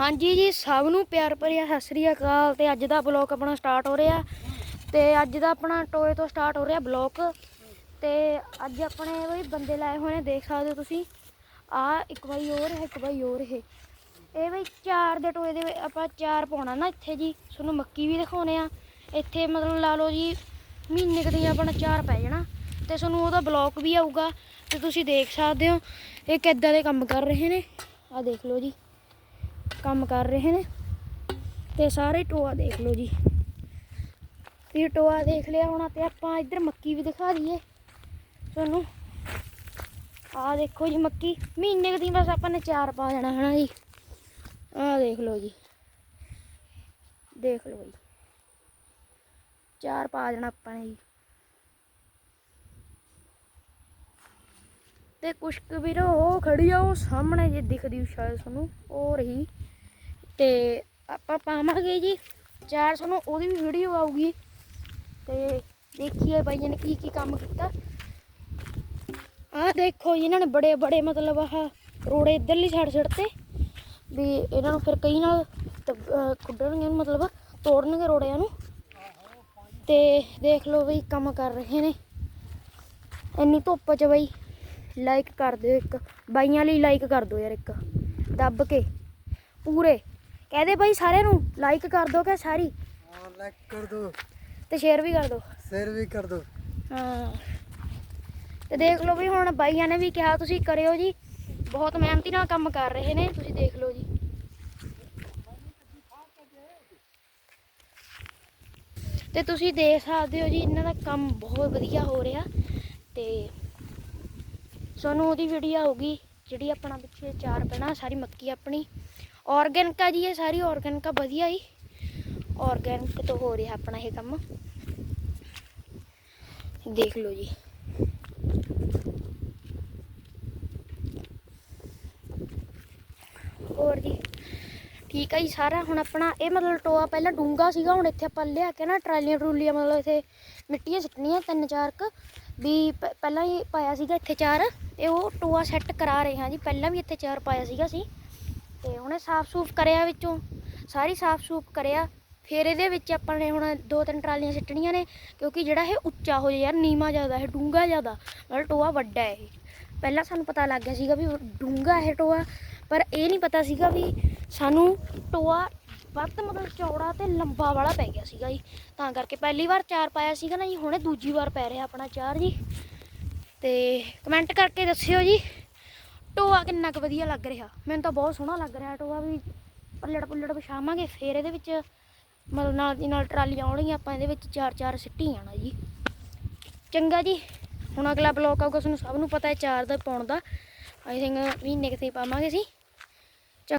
ਹਾਂਜੀ ਜੀ, ਸਭ ਨੂੰ ਪਿਆਰ ਭਰਿਆ, ਸਤਿ ਸ੍ਰੀ ਅਕਾਲ। ਤੇ ਅੱਜ ਦਾ ਬਲੌਗ ਆਪਣਾ ਸਟਾਰਟ ਹੋ ਰਿਹਾ। ਤੇ ਅੱਜ ਦਾ ਆਪਣਾ ਟੋਏ ਤੋਂ ਸਟਾਰਟ ਹੋ ਰਿਹਾ ਬਲੌਗ। ਤੇ ਅੱਜ ਆਪਣੇ ਬਈ ਬੰਦੇ ਲਾਏ ਹੋਏ ਨੇ, ਦੇਖ ਸਕਦੇ ਹੋ ਤੁਸੀਂ। ਆ ਇੱਕ ਵਾਰੀ ਹੋਰ ਹੈ ਇੱਕ ਵਾਰੀ ਹੋਰ ਹੈ ਇਹ ਬਈ ਚਾਰ ਦੇ ਟੋਏ ਦੇ ਆਪਾਂ ਚਾਰ ਪਾਉਣਾ ਨਾ ਇੱਥੇ ਜੀ। ਤੁਹਾਨੂੰ ਮੱਕੀ ਵੀ ਦਿਖਾਉਣੇ ਆ। ਇੱਥੇ ਮਤਲਬ ਲਾ ਲਓ ਜੀ, ਮਹੀਨੇ ਕੁ ਦੀਆਂ ਆਪਣਾ ਚਾਰ ਪੈ ਜਾਣਾ। ਤੇ ਤੁਹਾਨੂੰ ਉਹਦਾ ਬਲੌਗ ਵੀ ਆਊਗਾ। ਤੇ ਤੁਸੀਂ ਦੇਖ ਸਕਦੇ ਹੋ, ਇਹ ਕਿੱਦਾਂ ਦੇ ਕੰਮ ਕਰ ਰਹੇ ਨੇ। ਆ ਦੇਖ ਲਓ ਜੀ। ਕੰਮ ਕਰ ਰਹੇ ਨੇ। ਤੇ ਸਾਰੇ ਟੋਆ ਦੇਖ ਲਓ ਜੀ। ਤੇ ਟੋਆ ਦੇਖ ਲਿਆ ਹੋਣਾ ਤੇ ਆਪਾਂ ਇੱਧਰ ਮੱਕੀ ਵੀ ਦਿਖਾ ਦਈਏ। ਤੁਹਾਨੂੰ ਆਹ ਦੇਖੋ ਜੀ ਮੱਕੀ। ਮਹੀਨੇ ਕੁ ਦੀ ਬਸ ਆਪਾਂ ਨੇ ਚਾਰ ਪਾ ਜਾਣਾ ਹਨਾ ਜੀ। ਆਹ ਦੇਖ ਲਓ ਜੀ। ਦੇਖ ਲਓ ਜੀ। ਚਾਰ ਪਾ ਜਾਣਾ ਆਪਾਂ ਨੇ ਜੀ। ਤੇ ਕੁਛ ਕੁ ਵੀਰੋ, ਉਹ ਖੜੀ ਆ, ਉਹ ਸਾਹਮਣੇ ਜੇ ਦਿਖਦੀ ਸ਼ਾਇਦ ਤੁਹਾਨੂੰ, ਉਹ ਰਹੀ। ਤੇ ਆਪਾਂ ਪਾਵਾਂਗੇ ਜੀ। ਚਾਰ ਨੂੰ ਉਹਦੀ ਵੀ ਵੀਡੀਓ ਆਊਗੀ। ਤੇ ਦੇਖੀਏ ਬਾਈ ਨੇ ਕੀ ਕੀ ਕੰਮ ਕੀਤਾ। ਆਹ ਦੇਖੋ ਜੀ, ਇਹਨਾਂ ਨੇ ਬੜੇ ਬੜੇ ਮਤਲਬ ਆਹ ਰੋੜੇ ਇੱਧਰਲੀ ਸਾਈਡ ਸਾਈਡ ਤੇ ਵੀ ਇਹਨਾਂ ਨੂੰ ਫਿਰ ਕਈ ਨਾਲ ਖੁੱਡਣਗੇ, ਮਤਲਬ ਤੋੜਨਗੇ ਰੋੜਿਆਂ ਨੂੰ। ਤੇ ਦੇਖ ਲਓ ਬਈ ਕੰਮ ਕਰ ਰਹੇ ਨੇ। ਇੰਨੀ ਧੁੱਪ 'ਚ ਬਈ ਲਾਈਕ ਕਰ ਦਿਓ ਇੱਕ। ਬਾਈਆਂ ਲਈ ਲਾਈਕ ਕਰ ਦਿਓ ਯਾਰ ਇੱਕ। ਦੱਬ ਕੇ। ਪੂਰੇ। ਕਹਦੇ ਬਾਈ ਸਾਰਿਆਂ ਨੂੰ ਲਾਈਕ ਕਰ ਦਿਓ ਕਿ ਸਾਰੀ। ਹਾਂ ਲਾਈਕ ਕਰ ਦਿਓ। ਤੇ ਸ਼ੇਅਰ ਵੀ ਕਰ ਦਿਓ। ਸ਼ੇਅਰ ਵੀ ਕਰ ਦਿਓ। ਹਾਂ। ਤੇ ਦੇਖ ਲਓ ਵੀ ਹੁਣ ਬਾਈਆਂ ਨੇ ਵੀ ਕਿਹਾ ਤੁਸੀਂ ਕਰਿਓ ਜੀ। ਬਹੁਤ ਮਿਹਨਤੀ ਨਾਲ ਕੰਮ ਕਰ ਰਹੇ ਨੇ ਤੁਸੀਂ ਦੇਖ ਲਓ ਜੀ। ਤੇ ਤੁਸੀਂ ਦੇਖ ਸਕਦੇ ਹੋ ਜੀ ਇਹਨਾਂ ਦਾ ਕੰਮ ਬਹੁਤ ਵਧੀਆ ਹੋ ਰਿਹਾ। ਤੇ ਸਾਨੂੰ ਉਹਦੀ ਵੀਡੀਓ ਆਊਗੀ ਜਿਹੜੀ ਆਪਣਾ ਪਿੱਛੇ ਚਾਰ ਪੈਣਾ ਸਾਰੀ ਮੱਕੀ ਆਪਣੀ। ਆਰਗੈਨਿਕ ਆ ਜੀ, ਇਹ ਸਾਰੀ ਆਰਗੈਨਿਕ ਆ ਵਧੀਆ ਹੀ ਆਰਗੈਨਿਕ ਤੋਂ ਹੋ ਰਿਹਾ ਆਪਣਾ ਇਹ ਕੰਮ। ਦੇਖ ਲਓ ਜੀ। ਹੋਰ ਜੀ, ਠੀਕ ਆ ਜੀ ਸਾਰਾ? ਹੁਣ ਆਪਣਾ ਇਹ ਮਤਲਬ ਟੋਆ ਪਹਿਲਾਂ ਡੂੰਗਾ ਸੀਗਾ, ਹੁਣ ਇੱਥੇ ਆਪਾਂ ਲਿਆ ਕੇ ਨਾ ਟਰਾਲੀਆਂ ਟਰੂਲੀਆਂ ਮਤਲਬ ਇੱਥੇ ਮਿੱਟੀਆਂ ਸਿੱਟਣੀਆਂ ਤਿੰਨ ਚਾਰ ਕ, ਵੀ ਪਹਿਲਾਂ ਹੀ ਪਾਇਆ ਸੀਗਾ ਇੱਥੇ ਚਾਰ। ਇਹ ਉਹ ਟੋਆ ਸੈੱਟ ਕਰਾ ਰਹੇ ਹਾਂ ਜੀ, ਪਹਿਲਾਂ ਵੀ ਇੱਥੇ ਚਾਰ ਪਾਇਆ ਸੀਗਾ ਸੀ। ਤੇ ਹੁਣੇ ਸਾਫ਼ ਸੂਫ ਕਰਿਆ ਵਿੱਚੋਂ, ਸਾਰੀ ਸਾਫ਼ ਸੂਫ ਕਰਿਆ। ਫਿਰ ਇਹਦੇ ਵਿੱਚ ਆਪਾਂ ਨੇ ਹੁਣ ਦੋ ਤਿੰਨ ਟਰਾਲੀਆਂ ਸਿੱਟਣੀਆਂ ਨੇ, ਕਿਉਂਕਿ ਜਿਹੜਾ ਇਹ ਉੱਚਾ ਹੋ ਜਾਏ ਯਾਰ ਨੀਮਾ ਜ਼ਿਆਦਾ, ਇਹ ਡੂੰਗਾ ਜ਼ਿਆਦਾ, ਮਤਲਬ ਟੋਆ ਵੱਡਾ ਹੈ ਇਹ। ਪਹਿਲਾਂ ਸਾਨੂੰ ਪਤਾ ਲੱਗ ਗਿਆ ਸੀਗਾ ਵੀ ਡੂੰਗਾ ਇਹ ਟੋਆ, ਪਰ ਇਹ ਨਹੀਂ ਪਤਾ ਸੀਗਾ ਵੀ ਸਾਨੂੰ ਟੋਆ ਵੱਧ ਮਤਲਬ ਚੌੜਾ ਤੇ ਲੰਬਾ ਵਾਲਾ ਪੈ ਗਿਆ ਸੀਗਾ ਜੀ। ਤਾਂ ਕਰਕੇ ਪਹਿਲੀ ਵਾਰ ਚਾਰ ਪਾਇਆ ਸੀਗਾ ਨਾ ਜੀ, ਹੁਣੇ ਦੂਜੀ ਵਾਰ ਪੈ ਰਿਹਾ ਆਪਣਾ ਚਾਰ ਜੀ। ਤੇ ਕਮੈਂਟ ਕਰਕੇ ਦੱਸਿਓ ਜੀ। ਟੋਆ ਕਿੰਨਾ ਕੁ ਵਧੀਆ ਲੱਗ ਰਿਹਾ। ਮੈਨੂੰ ਤਾਂ ਬਹੁਤ ਸੋਹਣਾ ਲੱਗ ਰਿਹਾ ਟੋਆ ਵੀ। ਪੱਲੜ ਪੁੱਲੜ ਵਿਛਾਵਾਂਗੇ, ਫੇਰ ਇਹਦੇ ਵਿੱਚ ਮਤਲਬ ਨਾਲ ਦੀ ਨਾਲ ਟਰਾਲੀਆਂ ਆਉਣਗੀਆਂ, ਆਪਾਂ ਇਹਦੇ ਵਿੱਚ ਚਾਰ ਚਾਰ ਸਿੱਟੀ ਜਾਣਾ ਜੀ। ਚੰਗਾ ਜੀ, ਹੁਣ ਅਗਲਾ ਬਲੌਕ ਆਊਗਾ, ਤੁਹਾਨੂੰ ਸਭ ਨੂੰ ਪਤਾ ਹੈ, ਚਾਰ ਦਾ ਪਾਉਣ ਦਾ। ਆਈ ਥਿੰਕ ਮਹੀਨੇ ਕਿਤੇ ਪਾਵਾਂਗੇ ਸੀ